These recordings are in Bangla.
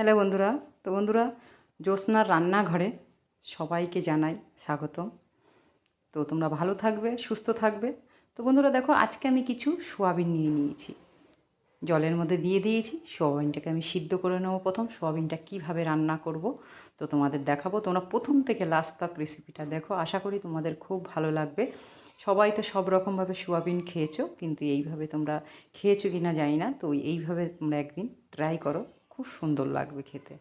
হ্যালো বন্ধুরা, তো বন্ধুরা জ্যোৎস্নার রান্নাঘরে সবাইকে জানাই স্বাগতম। তো তোমরা ভালো থাকবে, সুস্থ থাকবে। তো বন্ধুরা দেখো, আজকে আমি কিছু সোয়াবিন নিয়ে নিয়েছি। জলের মধ্যে দিয়ে দিয়েছি, সোয়াবিনটাকে আমি সিদ্ধ করে নেব প্রথম। সোয়াবিনটা কীভাবে রান্না করব তো তোমাদের দেখাবো। তোমরা প্রথম থেকে লাস্ট তক রেসিপিটা দেখো। আশা করি তোমাদের খুব ভালো লাগবে। সবাই তো সব রকমভাবে সোয়াবিন খেয়েছো, কিন্তু এইভাবে তোমরা খেয়েছো কি না জানি না। তো এইভাবে তোমরা একদিন ট্রাই করো। খুব সুন্দর লাগবে খেতে।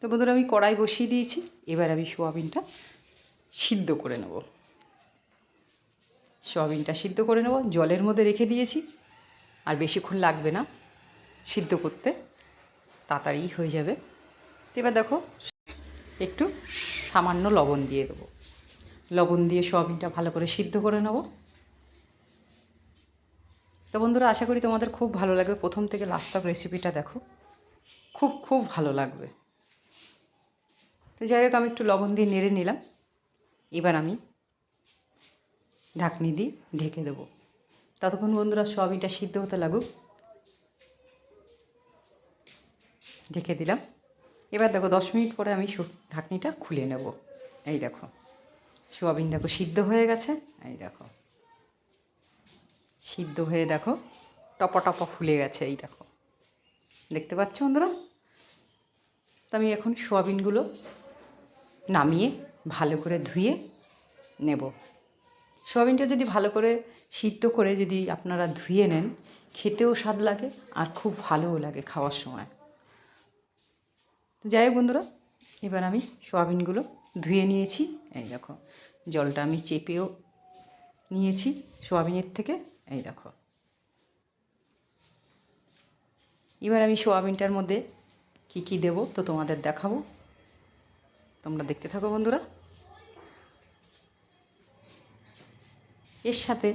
তো বন্ধুরা, আমি কড়াই বসিয়ে দিয়েছি। এবার আমি সোয়াবিনটা সিদ্ধ করে নেব। সোয়াবিনটা সিদ্ধ করে নেব, জলের মধ্যে রেখে দিয়েছি। আর বেশিক্ষণ লাগবে না, সিদ্ধ করতে। তাড়াতাড়ি হয়ে যাবে। এবার দেখো, একটু সামান্য লবণ দিয়ে দেবো। লবণ দিয়ে সোয়াবিনটা ভালো করে সিদ্ধ করে নেব। তো বন্ধুরা, আশা করি তোমাদের খুব ভালো লাগবে। প্রথম থেকে লাস্ট তক রেসিপিটা দেখো। খুব খুব ভালো লাগবে। তো যাই হোক, আমি একটু লবণ দিয়ে নেড়ে নিলাম। এবার আমি ঢাকনি দিয়ে ঢেকে দেবো। ততক্ষণ বন্ধুরা সোয়াবিনটা সিদ্ধ হতে লাগুক। ঢেকে দিলাম। এবার দেখো, দশ মিনিট পরে আমি ঢাকনিটা খুলে নেব। এই দেখো, সোয়াবিন দেখো সিদ্ধ হয়ে গেছে। এই দেখো, সিদ্ধ হয়ে দেখো, টপা টপা ফুলে গেছে। এই দেখো, দেখতে পাচ্ছ বন্ধুরা? তো আমি এখন সোয়াবিনগুলো নামিয়ে ভালো করে ধুয়ে নেব। সোয়াবিনটা যদি ভালো করে সিদ্ধ করে যদি আপনারা ধুয়ে নেন, খেতেও স্বাদ লাগে আর খুব ভালোও লাগে খাওয়ার সময়। যাই হোক বন্ধুরা, এবার আমি সোয়াবিনগুলো ধুয়ে নিয়েছি। এই দেখো, জলটা আমি চেপেও নিয়েছি সোয়াবিনের থেকে। এই দেখো। এবার আমি সোয়াবিনটার মধ্যে কি কি দেব তো তোমাদের দেখাবো। তোমরা দেখতে থাকো বন্ধুরা। এর সাথে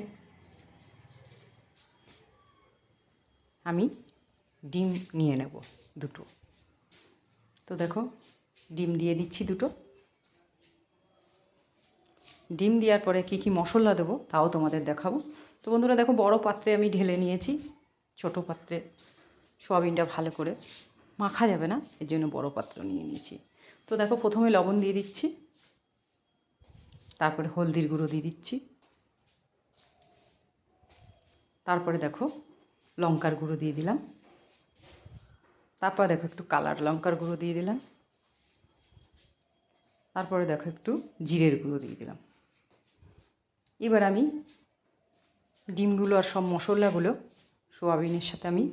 আমি ডিম নিয়ে নেব দুটো। তো দেখো, ডিম দিয়ে দিচ্ছি দুটো। ডিম দেওয়ার পরে কি কি মশলা দেবো তাও তোমাদের দেখাবো। তো বন্ধুরা দেখো, বড় পাত্রে আমি ঢেলে নিয়েছি, ছোট পাত্রে। সোয়াবিনটা ভালো করে মাখা যাবে না, এর জন্য বড় পাত্র নিয়ে নিয়েছি। তো দেখো, প্রথমে লবণ দিয়ে দিচ্ছি, তারপরে হলদির গুঁড়ো দিয়ে দিচ্ছি, তারপরে দেখো লঙ্কার গুঁড়ো দিয়ে দিলাম, তারপরে দেখো একটু কালার লঙ্কার গুঁড়ো দিয়ে দিলাম, তারপরে দেখো একটু জিরের গুঁড়ো দিয়ে দিলাম। এবার আমি ডিমগুলো আর সব মশলাগুলো সোয়াবিনের সাথে আমি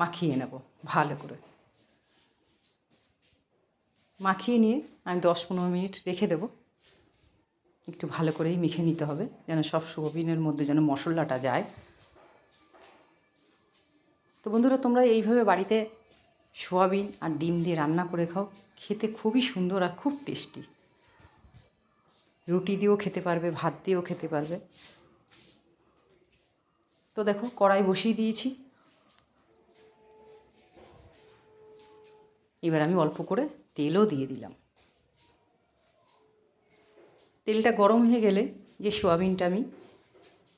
মাখিয়ে নেব ভালো করে। মাখিয়ে নিয়ে আমি দশ পনেরো মিনিট রেখে দেবো। একটু ভালো করেই মেখে নিতে হবে, যেন সব সোয়াবিনের মধ্যে যেন মশলাটা যায়। তো বন্ধুরা, তোমরা এইভাবে বাড়িতে সোয়াবিন আর ডিম দিয়ে রান্না করে খাও, খেতে খুবই সুন্দর আর খুব টেস্টি। রুটি দিয়েও খেতে পারবে, ভাত দিয়েও খেতে পারবে। তো দেখো, কড়াই বসিয়ে দিয়েছি। এবার আমি অল্প করে তেলও দিয়ে দিলাম। তেলটা গরম হয়ে গেলে যে সোয়াবিনটা আমি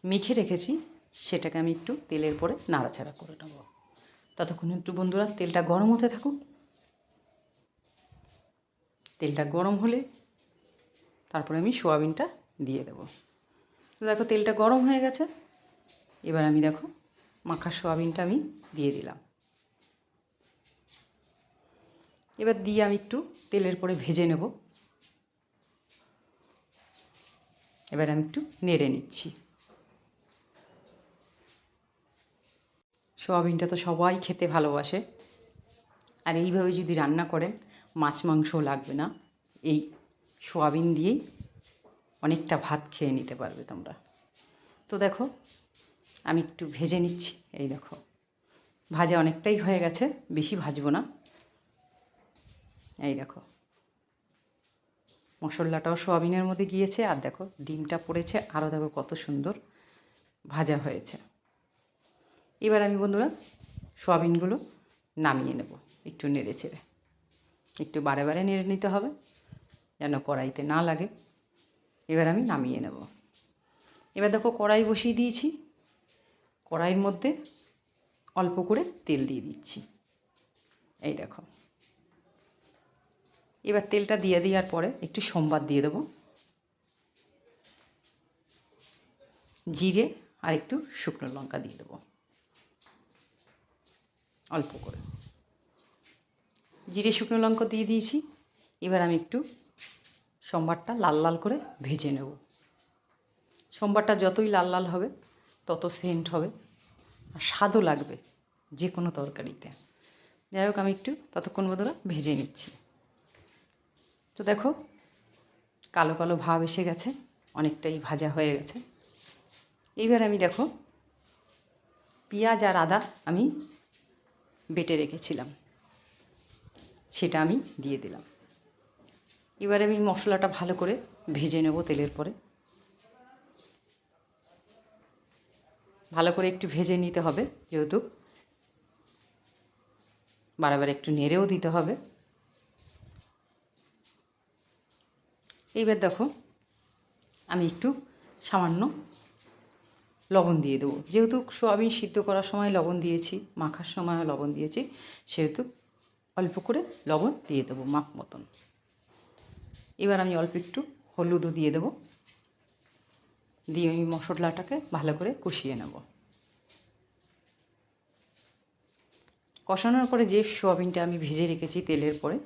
মেখে রেখেছি, সেটাকে আমি একটু তেলের পরে নাড়াচাড়া করে নেব। ততক্ষণ একটু বন্ধুরা তেলটা গরম হতে থাকুক। তেলটা গরম হলে তারপরে আমি সোয়াবিনটা দিয়ে দেবো। দেখো তেলটা গরম হয়ে গেছে। এবার আমি দেখো মাখা সোয়াবিনটা আমি দিয়ে দিলাম। এবার দিয়ে আমি একটু তেলের পরে ভেজে নেব। এবার আমি একটু নেড়ে নিচ্ছি। সোয়াবিনটা তো সবাই খেতে ভালোবাসে। আর এইভাবে যদি রান্না করেন, মাছ মাংস লাগবে না। এই সোয়াবিন দিয়েই অনেকটা ভাত খেয়ে নিতে পারবে তোমরা। তো দেখো, আমি একটু ভেজে নিচ্ছি। এই দেখো, ভাজা অনেকটাই হয়ে গেছে, বেশি ভাজবো না। এই দেখো। মশলাটাও সোয়াবিনের মধ্যে গিয়েছে, আর দেখো ডিমটা পড়েছে। আরও দেখো কত সুন্দর ভাজা হয়েছে। এবার আমি বন্ধুরা সোয়াবিনগুলো নামিয়ে নেব, একটু নেড়ে ছেড়ে একটু বারে বারে নেড়ে নিতে হবে, যেন কড়াইতে না লাগে। এবার আমি নামিয়ে নেব। এবার দেখো কড়াই বসিয়ে দিয়েছি। কড়াইয়ের মধ্যে অল্প করে তেল দিয়ে দিচ্ছি। এই দেখো। এবার তেলটা দিয়ে দেওয়ার পরে একটু সোমবার দিয়ে দেবো। জিরে আর একটু শুকনো লঙ্কা দিয়ে দেবো। অল্প করে। জিরে, শুকনো লঙ্কা দিয়ে দিয়েছি। এবার আমি একটু সোমবারটা লাল লাল করে ভেজে নেব। সোমবারটা যতই লাল লাল হবে, তত সেন্ট হবে আর স্বাদও লাগবে যে কোনো তরকারিতে। যাই হোক, আমি একটু ততক্ষণ বদলা ভেজে নিচ্ছি। তো দেখো, কালো কালো ভাব এসে গেছে, অনেকটাই ভাজা হয়ে গেছে। এইবার আমি দেখো, পেঁয়াজ আর আদা আমি বেটে রেখেছিলাম, সেটা আমি দিয়ে দিলাম। এবারে আমি মশলাটা ভালো করে ভেজে নেব তেলের পরে। ভালো করে একটু ভেজে নিতে হবে, যেহেতু বারবার একটু নেড়েও দিতে হবে। এইবার দেখো, আমি একটু সামান্য লবণ দিয়ে দেবো। যেহেতু সোয়াবিন সিদ্ধ করার সময় লবণ দিয়েছি, মাখার সময়ও লবণ দিয়েছি, সেহেতু অল্প করে লবণ দিয়ে দেবো মাখ মতন। এবার আমি অল্প একটু হলুদও দিয়ে দেবো। দিয়ে আমি মশলাটাকে ভালো করে কষিয়ে নেব। কষানোর পরে যে সোয়াবিনটা আমি ভেজে রেখেছি তেলের পরে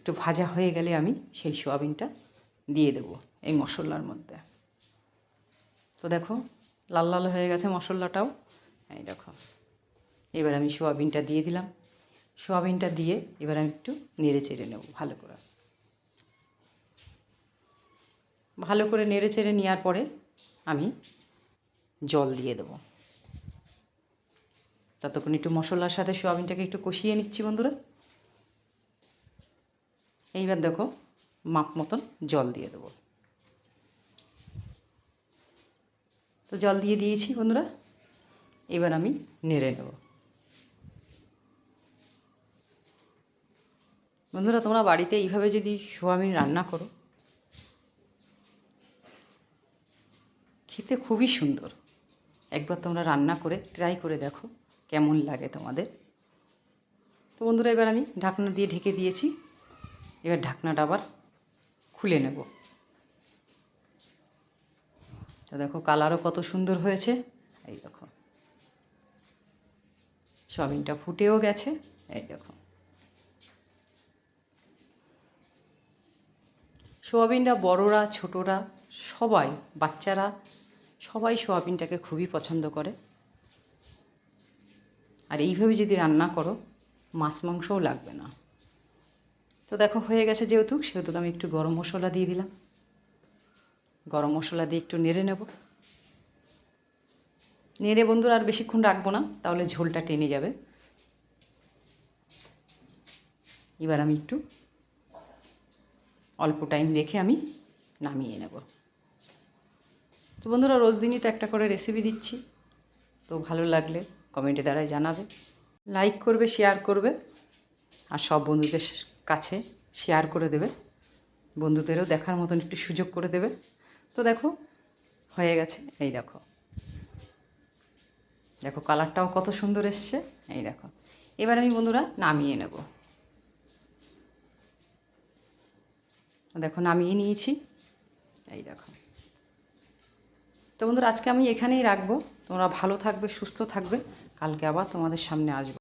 একটু ভাজা হয়ে গেলে আমি সেই সোয়াবিনটা দিয়ে দেবো এই মশলার মধ্যে। তো দেখো, লাল লাল হয়ে গেছে মশলাটাও। এই দেখো, এবার আমি সোয়াবিনটা দিয়ে দিলাম। সোয়াবিনটা দিয়ে এবার আমি একটু নেড়ে চেড়ে নেব ভালো করে। ভালো করে নেড়ে চেড়ে নেওয়ার পরে আমি জল দিয়ে দেবো। ততক্ষণ একটু মশলার সাথে সোয়াবিনটাকে একটু কষিয়ে নিচ্ছি বন্ধুরা। এইবার দেখো মাপ মতন জল দিয়ে দেবো। তো জল দিয়ে দিয়েছি বন্ধুরা, এবার আমি নেড়ে নেব। বন্ধুরা, তোমরা বাড়িতে এইভাবে যদি সোয়াবিন রান্না করো, খেতে খুবই সুন্দর। একবার তোমরা রান্না করে ট্রাই করে দেখো কেমন লাগে তোমাদের। তো বন্ধুরা, এবার আমি ঢাকনা দিয়ে ঢেকে দিয়েছি। এবার ঢাকনাটা আবার খুলে নেব। তো দেখো কালারও কত সুন্দর হয়েছে। এই দেখো। সয়াবিনটা ফুটেও গেছে। এই দেখো। সোয়াবিনটা বড়রা, ছোটরা, সবাই, বাচ্চারা, সবাই সোয়াবিনটাকে খুবই পছন্দ করে। আর এইভাবে যদি রান্না করো, মাছ মাংসও লাগবে না। তো দেখো, হয়ে গেছে যেহেতু, সেহেতু আমি একটু গরম মশলা দিয়ে দিলাম। গরম মশলা দিয়ে একটু নেড়ে নেব। নেড়ে বন্ধুরা আর বেশিক্ষণ রাখব না, তাহলে ঝোলটা টেনে যাবে। এবার আমি একটু অল্প টাইম রেখে আমি নামিয়ে নেব। তো বন্ধুরা, রোজ দিনই তো একটা করে রেসিপি দিচ্ছি। তো ভালো লাগলে কমেন্টে দ্বারাই জানাবে। লাইক করবে শেয়ার করবে। আর সব বন্ধুদের কাছে শেয়ার করে দেবে। বন্ধুদেরও দেখার মতন একটু সুযোগ করে দেবে। তো দেখো, হয়ে গেছে। এই দেখো। দেখো কালারটাও কত সুন্দর এসছে। এই দেখো। এবার আমি বন্ধুরা নামিয়ে নেব। দেখো, নামিয়ে নিয়েছি। এই দেখো। তো বন্ধুরা, আজকে আমি এখানেই রাখব। তোমরা ভালো থাকবে, সুস্থ থাকবে। কালকে আবার তোমাদের সামনে আসব।